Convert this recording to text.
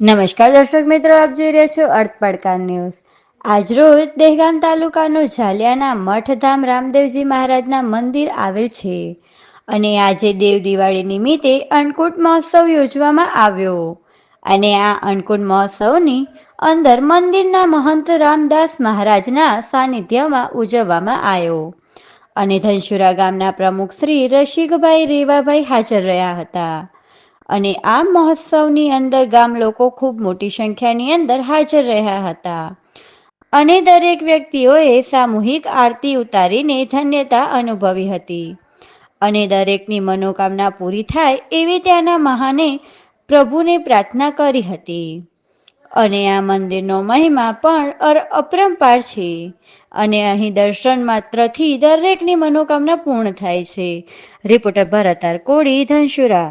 નમસ્કાર દર્શક મિત્રો, આપ જોઈ રહ્યા છો અર્થ પડકાર ન્યૂઝ. આજરોજ દહેગામ તાલુકાનું ઝાલિયાના મઠધામ રામદેવજી મહારાજના મંદિર આવેલ છે અને આજે દેવ દિવાળી નિમિત્તે અન્નકૂટ મહોત્સવ યોજવામાં આવ્યો. અને આ અન્નકૂટ મહોત્સવની અંદર મંદિરના મહંત રામદાસ મહારાજના સાનિધ્યમાં ઉજવવામાં આવ્યો. અને ધનશુરા ગામના પ્રમુખ શ્રી રસિકભાઈ રેવાભાઈ હાજર રહ્યા હતા. અને આ મહોત્સવની અંદર ગામ લોકો ખૂબ મોટી સંખ્યાની અંદર હાજર રહ્યા હતા. અને દરેક વ્યક્તિઓએ સામૂહિક આરતી ઉતારીને ધન્યતા અનુભવી હતી. અને દરેકની મનોકામના પૂરી થાય એવી ત્યાંના મહાને પ્રભુને પ્રાર્થના કરી હતી. અને આ મંદિરનો મહિમા પણ અપરંપાર છે. અને અહીં દર્શન માત્રથી દરેકની મનોકામના પૂર્ણ થાય છે. Reporter Bharat R Koli, Dhansura.